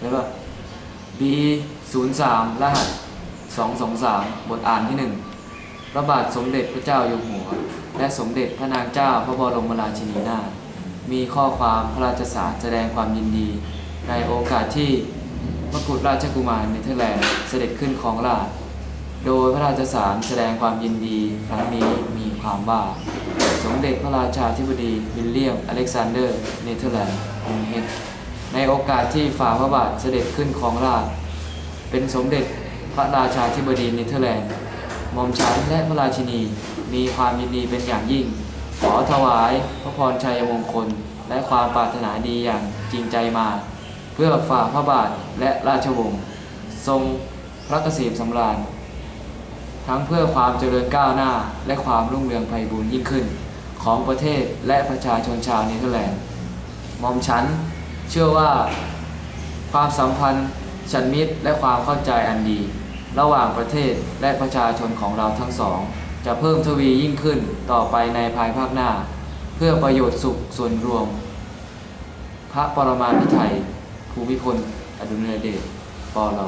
แล้วก็ B 0 3รหัส 223 บทอ่านที่ 1 พระบาทสมเด็จพระเจ้าอยู่หัว และสมเด็จพระนางเจ้าพระบรมราชินีนาถมีข้อความพระราชสารแสดงความยินดี ในโอกาสที่พระกุฎราชกุมารเนเธอร์แลนด์เสด็จขึ้นของราชโดยพระราชสารแสดงความยินดีครั้งนี้มีความว่า สมเด็จพระราชาธิบดีวิลเลียมอเล็กซานเดอร์เนเธอร์แลนด์องค์เฮด ในโอกาสที่ฝ่าพระบาทเสด็จขึ้นของราชเป็นสมเด็จพระราชาธิบดีเนเธอร์แลนด์มอมฉันและพระราชินี มีความยินดีเป็นอย่างยิ่ง ขอถวายพระพรชัยมงคล และความปรารถนาดีอย่างจริงใจมา เพื่อฝ่าพระบาทและราชวงศ์ทรงพระเกษมสำราญ ทั้งเพื่อความเจริญก้าวหน้า และความรุ่งเรืองไพบูรยิ่งขึ้น ของประเทศและประชาชนชาวเนเธอร์แลนด์มอมฉัน เชื่อว่า ความสัมพันธ์ฉันมิตรและความเข้าใจอันดี ระหว่างประเทศและประชาชนของเราทั้งสอง จะเพิ่มทวียิ่งขึ้นต่อไปในภายภาคหน้า เพื่อประโยชน์สุขส่วนรวม พระปรมาภิไธยภูมิพลอดุลยเดชปล